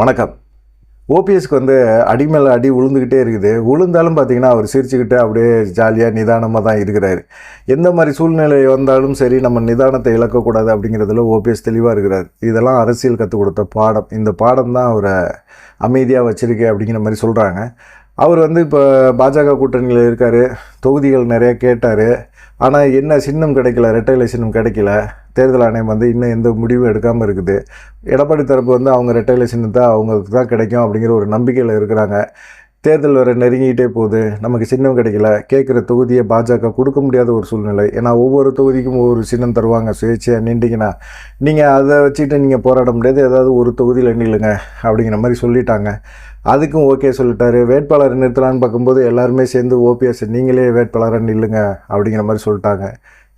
வணக்கம். ஓபிஎஸ்க்கு வந்து அடி மேலே அடி உளுந்துக்கிட்டே இருக்குது. உளுந்தாலும் பார்த்தீங்கன்னா அவர் சிரிச்சுக்கிட்டு அப்படியே ஜாலியாக நிதானமாக தான் இருக்கிறாரு. எந்த மாதிரி சூழ்நிலை வந்தாலும் சரி நம்ம நிதானத்தை இழக்கக்கூடாது அப்படிங்கிறதுல ஓபிஎஸ் தெளிவாக இருக்கிறார். இதெல்லாம் அரசியல் கற்றுக் கொடுத்த பாடம். இந்த பாடம் தான் அவரை அமைதியாக வச்சிருக்கு அப்படிங்கிற மாதிரி சொல்கிறாங்க அவர் வந்து இப்போ பாஜக கூட்டணியில் இருக்கார். தொகுதிகள் நிறைய கேட்டார். ஆனால் என்ன சின்னம் கிடைக்கல ரெட்டையில சின்னம் கிடைக்கல. தேர்தல் ஆணையம் வந்து இன்னும் எந்த முடிவும் எடுக்காமல் இருக்குது. எடப்பாடி தரப்பு வந்து அவங்க ரெட்டையில சின்னத்தை அவங்களுக்கு தான் கிடைக்கும் அப்படிங்கிற ஒரு நம்பிக்கையில் இருக்கிறாங்க. தேர்தல் வேறு நெருங்கிட்டே போகுது. நமக்கு சின்னம் கிடைக்கல. கேட்குற தொகுதியை பாஜக கொடுக்க முடியாத ஒரு சூழ்நிலை. ஏன்னா ஒவ்வொரு தொகுதிக்கும் ஒவ்வொரு சின்னம் தருவாங்க. சுயேட்சையாக நின்றீங்கன்னா நீங்கள் அதை வச்சுட்டு நீங்கள் போராட முடியாது. ஏதாவது ஒரு தொகுதியில் நில்லுங்க அப்படிங்கிற மாதிரி சொல்லிட்டாங்க. அதுக்கும் ஓகே சொல்லிட்டாரு. வேட்பாளரை நிறுத்தலான்னு பார்க்கும்போது எல்லாருமே சேர்ந்து ஓபிஎஸ் நீங்களே வேட்பாளராக நில்லுங்க அப்படிங்கிற மாதிரி சொல்லிட்டாங்க.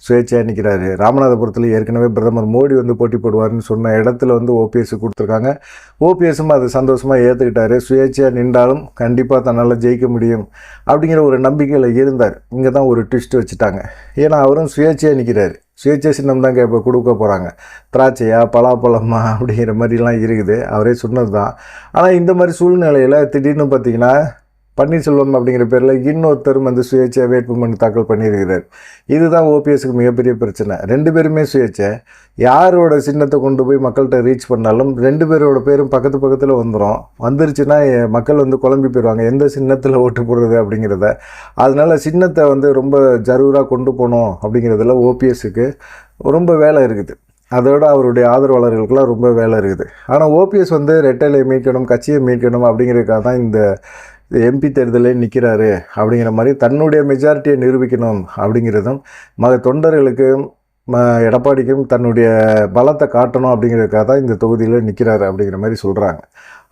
சுயேட்சையாக நிற்கிறாரு ராமநாதபுரத்தில் ஏற்கனவே பிரதமர் மோடி வந்து போட்டி போடுவார்னு சொன்ன இடத்துல வந்து ஓபிஎஸ் கொடுத்துருக்காங்க. ஓபிஎஸும் அது சந்தோஷமாக ஏற்றுக்கிட்டாரு சுயேட்சையாக நின்றாலும் கண்டிப்பாக தன்னால் ஜெயிக்க முடியும் அப்படிங்கிற ஒரு நம்பிக்கையில் இருந்தார். இங்கே தான் ஒரு ட்விஸ்ட் வச்சுட்டாங்க. ஏன்னா அவரும் சுயேட்சையாக நிற்கிறாரு சுயேட்சை சின்னம் தான் இப்போ கொடுக்க போகிறாங்க திராட்சையா பலாப்பழமா அப்படிங்கிற மாதிரிலாம் இருக்குது. அவரே சொன்னது தான் ஆனால் இந்த மாதிரி சூழ்நிலையில் திடீர்னு பார்த்தீங்கன்னா பன்னீர்செல்வம் அப்படிங்கிற பேரில் இன்னொருத்தர் வந்து சுயேட்சை வேட்புமனு தாக்கல் பண்ணியிருக்கிறார். இதுதான் ஓபிஎஸ்க்கு மிகப்பெரிய பிரச்சனை. ரெண்டு பேருமே சுயேட்சை. யாரோட சின்னத்தை கொண்டு போய் மக்கள்கிட்ட ரீச் பண்ணாலும் ரெண்டு பேரோட பேரும் பக்கத்து பக்கத்தில் வந்துடும் வந்துருச்சுன்னா மக்கள் வந்து குழம்பி போயிடுவாங்க. எந்த சின்னத்தில் ஓட்டு போடுறது அப்படிங்கிறத. அதனால சின்னத்தை வந்து ரொம்ப ஜரூராக கொண்டு போகணும் அப்படிங்கிறதுல ஓபிஎஸ்க்கு ரொம்ப வேலை இருக்குது. அதோட அவருடைய ஆதரவாளர்களுக்கெல்லாம் ரொம்ப வேலை இருக்குது. ஆனால் ஓபிஎஸ் வந்து ரெட்டைலை மீட்கணும் கட்சியை மீட்கணும் அப்படிங்கிறதுக்காக தான் இந்த எம்பி தேர்தலில் நிற்கிறாரு அப்படிங்கிற மாதிரி தன்னுடைய மெஜாரிட்டியை நிரூபிக்கணும் அப்படிங்கிறதும் மக தொண்டர்களுக்கும் ம எடப்பாடிக்கும் தன்னுடைய பலத்தை காட்டணும் அப்படிங்கிறதுக்காக தான் இந்த தொகுதியில் நிற்கிறாரு அப்படிங்கிற மாதிரி சொல்கிறாங்க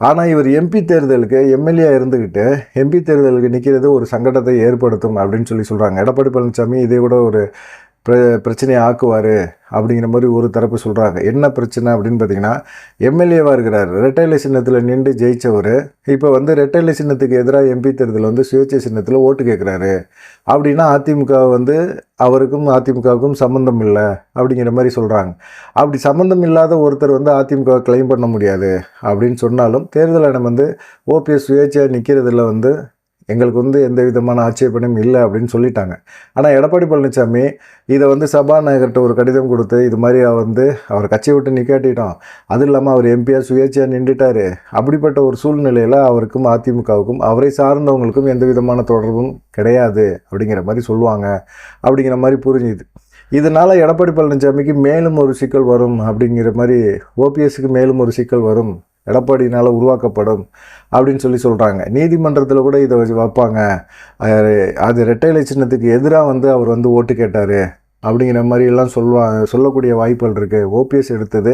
ஆனால் இவர் எம்பி தேர்தலுக்கு எம்எல்ஏ இருந்துக்கிட்டு எம்பி தேர்தலுக்கு நிற்கிறது ஒரு சங்கடத்தை ஏற்படுத்தும் அப்படின்னு சொல்லி சொல்கிறாங்க எடப்பாடி பழனிசாமி இதை விட ஒரு பிர பிரச்சனையை ஆக்குவார் அப்படிங்கிற மாதிரி ஒரு தரப்பு சொல்கிறாங்க என்ன பிரச்சனை அப்படின்னு பார்த்தீங்கன்னா எம்எல்ஏவாக இருக்கிறார். ரெட்டைலை சின்னத்தில் நின்று ஜெயித்தவர் இப்போ வந்து ரெட்டைலை சின்னத்துக்கு எதிராக எம்பி தேர்தலில் வந்து சுயேட்சை சின்னத்தில் ஓட்டு கேட்குறாரு அப்படின்னா அதிமுக வந்து அவருக்கும் அதிமுகவுக்கும் சம்மந்தம் இல்லை அப்படிங்கிற மாதிரி சொல்கிறாங்க அப்படி சம்மந்தம் இல்லாத ஒருத்தர் வந்து அதிமுக கிளைம் பண்ண முடியாது அப்படின்னு சொன்னாலும் தேர்தல் ஆணையம் வந்து ஓபிஎஸ் சுயேட்சையாக நிற்கிறதுல வந்து எங்களுக்கு வந்து எந்த விதமான ஆட்சேபனையும் இல்லை அப்படின்னு சொல்லிட்டாங்க. ஆனால் எடப்பாடி பழனிசாமி இதை வந்து சபாநாயகர்கிட்ட ஒரு கடிதம் கொடுத்து இது மாதிரி வந்து அவர் கட்சியை விட்டு நிக்காட்டிட்டோம். அதுவும் இல்லாமல் அவர் எம்பியாக சுயேட்சையாக நின்றுட்டாரு. அப்படிப்பட்ட ஒரு சூழ்நிலையில் அவருக்கும் அதிமுகவுக்கும் அவரை சார்ந்தவங்களுக்கும் எந்த விதமான தொடர்பும் கிடையாது அப்படிங்கிற மாதிரி சொல்லுவாங்க. அப்படிங்கிற மாதிரி புரிஞ்சுது. இதனால் எடப்பாடி பழனிசாமிக்கு மேலும் ஒரு சிக்கல் வரும் அப்படிங்கிற மாதிரி ஓபிஎஸ்க்கு மேலும் ஒரு சிக்கல் வரும் எடப்பாடினால் உருவாக்கப்படும் அப்படின்னு சொல்லி சொல்கிறாங்க நீதிமன்றத்தில் கூட இதை வச்சு வைப்பாங்க. அது ரெட்டைலை சின்னத்துக்கு எதிராக வந்து அவர் வந்து ஓட்டு கேட்டார் அப்படிங்கிற மாதிரி எல்லாம் சொல்லுவாங்க சொல்லக்கூடிய வாய்ப்புகள் இருக்குது ஓபிஎஸ் எடுத்தது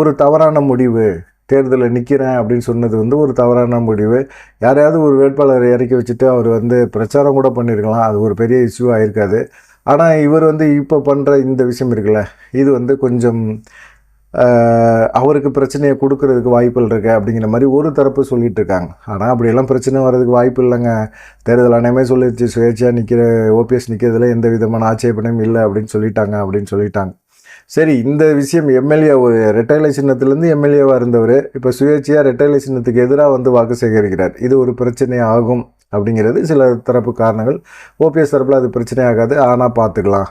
ஒரு தவறான முடிவு. தேர்தலில் நிற்கிறேன் அப்படின்னு சொன்னது வந்து ஒரு தவறான முடிவு. யாரையாவது ஒரு வேட்பாளரை இறக்கி வச்சுட்டு அவர் வந்து பிரச்சாரம் கூட பண்ணியிருக்கலாம் அது ஒரு பெரிய இஷ்யூ ஆயிருக்காது ஆனால் இவர் வந்து இப்போ பண்ணுற இந்த விஷயம் இருக்குல்ல இது வந்து கொஞ்சம் அவருக்கு பிரச்சனையை கொடுக்கறதுக்கு வாய்ப்புகள் இருக்குது அப்படிங்கிற மாதிரி ஒரு தரப்பு சொல்லிட்டு இருக்காங்க. ஆனால் அப்படியெல்லாம் பிரச்சனை வர்றதுக்கு வாய்ப்பு இல்லைங்க. தேர்தல் ஆணையமே சொல்லிடுச்சு சுயேட்சையாக நிற்கிற ஓபிஎஸ் நிற்கிறதுல எந்த விதமான ஆட்சேபனையும் இல்லை அப்படின்னு சொல்லிட்டாங்க அப்படின்னு சொல்லிட்டாங்க. சரி இந்த விஷயம் எம்எல்ஏ ஒரு ரெட்டைலை சின்னத்துலேருந்து எம்எல்ஏவாக இருந்தவர் இப்போ சுயேட்சையாக ரெட்டைலை சின்னத்துக்கு எதிராக வந்து வாக்கு சேகரிக்கிறார். இது ஒரு பிரச்சனை ஆகும் அப்படிங்கிறது சில தரப்பு காரணங்கள். ஓபிஎஸ் தரப்பில் அது பிரச்சனையாகாது ஆனால் பார்த்துக்கலாம்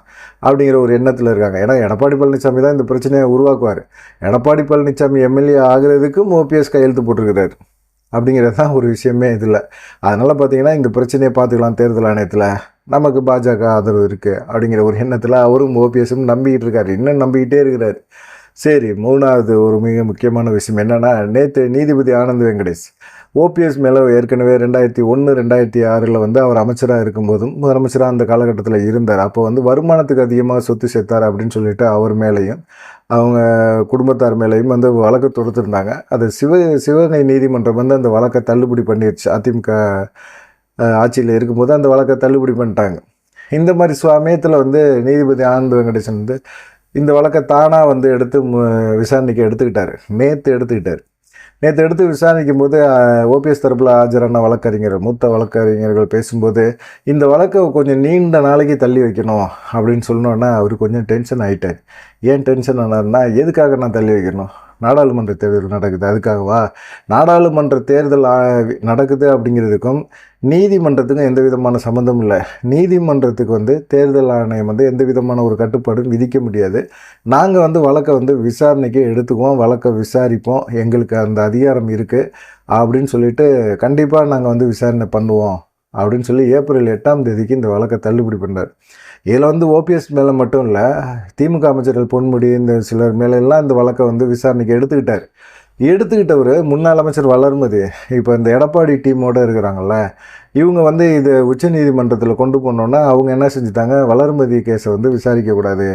அப்படிங்கிற ஒரு எண்ணத்தில் இருக்காங்க. ஏன்னா எடப்பாடி பழனிசாமி தான் இந்த பிரச்சனையை உருவாக்குவார். எடப்பாடி பழனிசாமி எம்எல்ஏ ஆகிறதுக்கும் ஓபிஎஸ் கையெழுத்து போட்டிருக்கிறார். அப்படிங்கிறது தான் ஒரு விஷயமே இதில். அதனால் பார்த்தீங்கன்னா இந்த பிரச்சனையை பார்த்துக்கலாம் தேர்தல் ஆணையத்தில். நமக்கு பாஜக ஆதரவு இருக்குது அப்படிங்கிற ஒரு எண்ணத்தில் அவரும் ஓபிஎஸும் நம்பிக்கிட்டு இருக்காரு. இன்னும் நம்பிக்கிட்டே இருக்கிறார். சரி மூணாவது ஒரு மிக முக்கியமான விஷயம் என்னென்னா நேற்று நீதிபதி ஆனந்த் வெங்கடேஷ். ஓபிஎஸ் மேலே ஏற்கனவே ரெண்டாயிரத்தி ஒன்று ரெண்டாயிரத்தி ஆறில் வந்து அவர் அமைச்சராக இருக்கும்போதும் முதலமைச்சராக அந்த காலகட்டத்தில் இருந்தார். அப்போ வந்து வருமானத்துக்கு அதிகமாக சொத்து சேர்த்தார் அப்படின்னு சொல்லிட்டு அவர் மேலேயும் அவங்க குடும்பத்தார் மேலேயும் வந்து வழக்கு தொடுத்திருந்தாங்க. அது சிவ சிவகங்கை நீதிமன்றம் வந்து அந்த வழக்கை தள்ளுபடி பண்ணிடுச்சு அதிமுக ஆட்சியில் இருக்கும்போது அந்த வழக்கை தள்ளுபடி பண்ணிட்டாங்க. இந்த மாதிரி சமயத்தில் வந்து நீதிபதி ஆனந்த் வெங்கடேசன் வந்து இந்த வழக்கை தானாக வந்து எடுத்து மு- விசாரணைக்கு எடுத்துக்கிட்டார். நேற்று எடுத்துக்கிட்டார். நேற்று எடுத்து விசாரிக்கும் போது ஓபிஎஸ் தரப்பில் ஆஜரான வழக்கறிஞர் மூத்த வழக்கறிஞர்கள் பேசும்போது இந்த வழக்கை கொஞ்சம் நீண்ட நாளைக்கு தள்ளி வைக்கணும் அப்படின்னு சொன்னோன்னே அவர் கொஞ்சம் டென்ஷன் ஆகிட்டார் ஏன் டென்ஷன் ஆனார்னா எதுக்காக நான் தள்ளி வைக்கணும்? நாடாளுமன்ற தேர்தல் நடக்குது அதுக்காகவா? நாடாளுமன்ற தேர்தல் நடக்குது அப்படிங்கிறதுக்கும் நீதிமன்றத்துக்கும் எந்த விதமான சம்மந்தம் இல்லை. நீதிமன்றத்துக்கு வந்து தேர்தல் ஆணையம் வந்து எந்த விதமான ஒரு கட்டுப்பாடும் விதிக்க முடியாது. நாங்கள் வந்து வழக்கை வந்து விசாரணைக்கு எடுத்துக்குவோம் வழக்கை விசாரிப்போம். எங்களுக்கு அந்த அதிகாரம் இருக்குது அப்படின்னு சொல்லிட்டு கண்டிப்பாக நாங்கள் வந்து விசாரணை பண்ணுவோம் அப்படின்னு சொல்லி ஏப்ரல் எட்டாம் தேதிக்கு இந்த வழக்கை தள்ளுபடி பண்ணார் இதில் வந்து ஓபிஎஸ் மேலே மட்டும் இல்லை திமுக அமைச்சர்கள் பொன்முடி இந்த சிலர் மேலெல்லாம் இந்த வழக்கை வந்து விசாரணைக்கு எடுத்துக்கிட்டார். எடுத்துக்கிட்டவர் முன்னாள் அமைச்சர் வளர்மதி. இப்போ இந்த எடப்பாடி டீமோடு இருக்கிறாங்கல்ல இவங்க வந்து இது உச்சநீதிமன்றத்தில் கொண்டு போனோன்னா அவங்க என்ன செஞ்சுட்டாங்க? வளர்மதி கேஸை வந்து விசாரிக்கக்கூடாது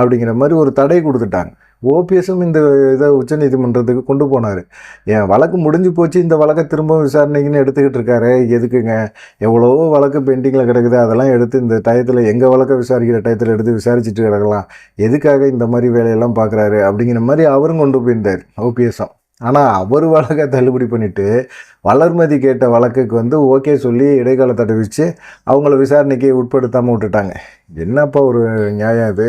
அப்படிங்கிற மாதிரி ஒரு தடை கொடுத்துட்டாங்க. ஓபிஎஸும் இந்த இதை உச்சநீதிமன்றத்துக்கு கொண்டு போனார். என் வழக்கு முடிஞ்சு போச்சு இந்த வழக்கை திரும்பவும் விசாரணைக்குன்னு எடுத்துக்கிட்டு இருக்காரு. எதுக்குங்க? எவ்வளோ வழக்கு பெண்டிங்கில் கிடக்குது அதெல்லாம் எடுத்து இந்த டயத்தில் எங்கள் வழக்கை விசாரிக்கிற டயத்தில் எடுத்து விசாரிச்சுட்டு கிடக்கலாம். எதுக்காக இந்த மாதிரி வேலையெல்லாம் பார்க்குறாரு? அப்படிங்கிற மாதிரி அவரும் கொண்டு போயிருந்தார் ஓபிஎஸும் ஆனால் அவர் வழக்கை தள்ளுபடி பண்ணிவிட்டு வளர்மதி கேட்ட வழக்குக்கு வந்து ஓகே சொல்லி இடைக்கால தடை அவங்கள விசாரணைக்கு உட்படுத்தாமல் விட்டுட்டாங்க. என்னப்பா ஒரு நியாயம் இது?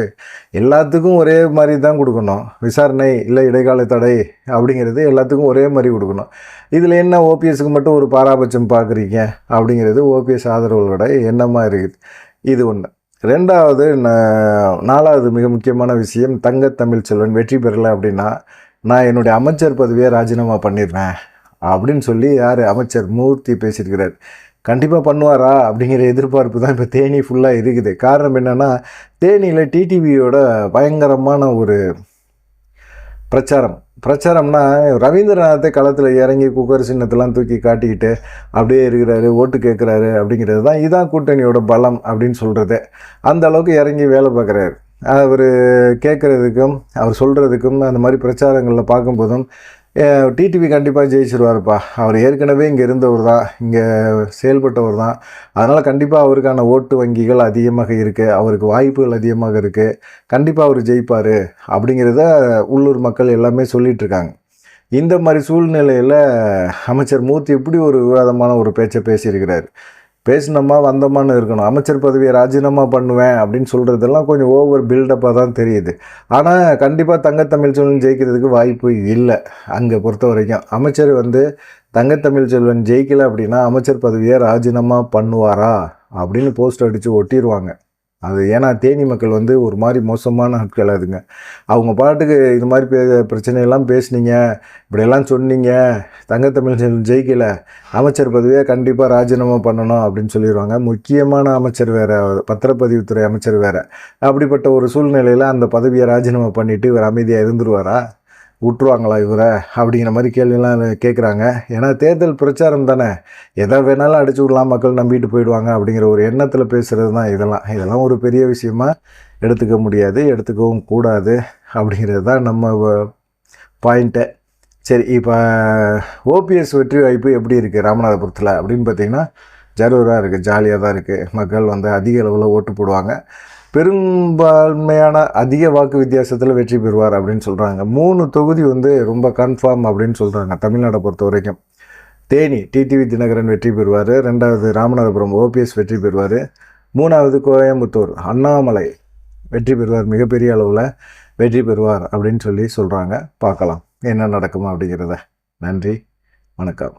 எல்லாத்துக்கும் ஒரே மாதிரி தான் கொடுக்கணும். விசாரணை இல்லை இடைக்கால தடை அப்படிங்கிறது எல்லாத்துக்கும் ஒரே மாதிரி கொடுக்கணும். இதில் என்ன ஓபிஎஸ்க்கு மட்டும் ஒரு பாராபட்சம் பார்க்குறீங்க அப்படிங்கிறது ஓபிஎஸ் ஆதரவுகளோட எண்ணமாக இருக்குது. இது ஒன்று ரெண்டாவது நாலாவது மிக முக்கியமான விஷயம் தங்க தமிழ் செல்வன் வெற்றி பெறலை அப்படின்னா நான் என்னுடைய அமைச்சர் பதவியை ராஜினாமா பண்ணிடுறேன் அப்படின்னு சொல்லி யார்? அமைச்சர் மூர்த்தி பேசியிருக்கிறார். கண்டிப்பாக பண்ணுவாரா? அப்படிங்கிற எதிர்பார்ப்பு தான் இப்போ தேனி ஃபுல்லாக இருக்குது. காரணம் என்னென்னா தேனியில் டிடிவியோட பயங்கரமான ஒரு பிரச்சாரம். பிரச்சாரம்னா ரவீந்திரநாத்தை களத்தில் இறங்கி குக்கர் சின்னத்தெல்லாம் தூக்கி காட்டிக்கிட்டு அப்படியே இருக்கிறாரு ஓட்டு கேட்குறாரு அப்படிங்கிறது தான் இதான் கூட்டணியோட பலம் அப்படின்னு சொல்கிறது அந்த அளவுக்கு இறங்கி வேலை பார்க்குறாரு. அவர் கேட்குறதுக்கும் அவர் சொல்கிறதுக்கும் அந்த மாதிரி பிரச்சாரங்களில் பார்க்கும்போதும் டிடிவி கண்டிப்பாக ஜெயிச்சிருவார்ப்பா. அவர் ஏற்கனவே இங்கே இருந்தவர் தான் இங்கே செயல்பட்டவர் தான். அதனால் கண்டிப்பாக அவருக்கான ஓட்டு வங்கிகள் அதிகமாக இருக்குது அவருக்கு வாய்ப்புகள் அதிகமாக இருக்குது கண்டிப்பாக அவர் ஜெயிப்பார் அப்படிங்கிறத உள்ளூர் மக்கள் எல்லாமே சொல்லிகிட்ருக்காங்க இந்த மாதிரி சூழ்நிலையில் அமைச்சர் மூர்த்தி எப்படி ஒரு விவாதமான ஒரு பேச்சை பேசியிருக்கிறார்? பேசினோமா வந்தோமான்னு இருக்கணும். அமைச்சர் பதவியை ராஜினாமா பண்ணுவேன் அப்படின்னு சொல்கிறதெல்லாம் கொஞ்சம் ஓவர் பில்டப்பாக தான் தெரியுது. ஆனால் கண்டிப்பாக தங்கத்தமிழ் செல்வன் ஜெயிக்கிறதுக்கு வாய்ப்பு இல்லை அங்கே பொறுத்த வரைக்கும். அமைச்சர் வந்து தங்கத்தமிழ் செல்வன் ஜெயிக்கலை அப்படின்னா அமைச்சர் பதவியை ராஜினாமா பண்ணுவாரா அப்படின்னு போஸ்ட் அடித்து ஒட்டிடுவாங்க அது ஏன்னா தேனி மக்கள் வந்து ஒரு மாதிரி மோசமான ஆட்கள் அதுங்க. அவங்க பாட்டுக்கு இது மாதிரி பே பிரச்சனையெல்லாம் பேசுனீங்க இப்படியெல்லாம் சொன்னீங்க தங்கத்தமிழ் செல்வன் ஜெயிக்கலை அமைச்சர் பதவியை கண்டிப்பாக ராஜினாமா பண்ணணும் அப்படின்னு சொல்லிடுவாங்க முக்கியமான அமைச்சர் வேறு பத்திரப்பதிவுத்துறை அமைச்சர் வேறு. அப்படிப்பட்ட ஒரு சூழ்நிலையில் அந்த பதவியை ராஜினாமா பண்ணிவிட்டு இவர் அமைதியாக இருந்துருவாரா? விட்டுருவாங்களா இவரை அப்படிங்கிற மாதிரி கேள்வியெல்லாம் கேட்குறாங்க. ஏன்னா தேர்தல் பிரச்சாரம் தானே. எதை வேணாலும் அடிச்சு விடலாம் மக்கள் நம்பிட்டு போயிடுவாங்க அப்படிங்கிற ஒரு எண்ணத்தில் பேசுகிறது தான் இதெல்லாம். இதெல்லாம் ஒரு பெரிய விஷயமா எடுத்துக்க முடியாது எடுத்துக்கவும் கூடாது அப்படிங்கிறது தான் நம்ம பாயிண்ட்டை சரி இப்போ ஓபிஎஸ் வெற்றி வாய்ப்பு எப்படி இருக்குது ராமநாதபுரத்தில்? அப்படின்னு பார்த்தீங்கன்னா ஜரூராக இருக்குது ஜாலியாக தான் இருக்குது மக்கள் வந்து அதிக அளவில் ஓட்டு போடுவாங்க. பெரும்பான்மையான அதிக வாக்கு வித்தியாசத்தில் வெற்றி பெறுவார் அப்படின்னு சொல்கிறாங்க மூணு தொகுதி வந்து ரொம்ப கன்ஃபார்ம் அப்படின்னு சொல்கிறாங்க தமிழ்நாடை பொறுத்த வரைக்கும். தேனி டிடிவி தினகரன் வெற்றி பெறுவார். ரெண்டாவது ராமநாதபுரம் ஓபிஎஸ் வெற்றி பெறுவார். மூணாவது கோயம்புத்தூர் அண்ணாமலை வெற்றி பெறுவார் மிகப்பெரிய அளவில் வெற்றி பெறுவார் அப்படின்னு சொல்லி சொல்கிறாங்க பார்க்கலாம் என்ன நடக்குமா அப்படிங்கிறத. நன்றி வணக்கம்.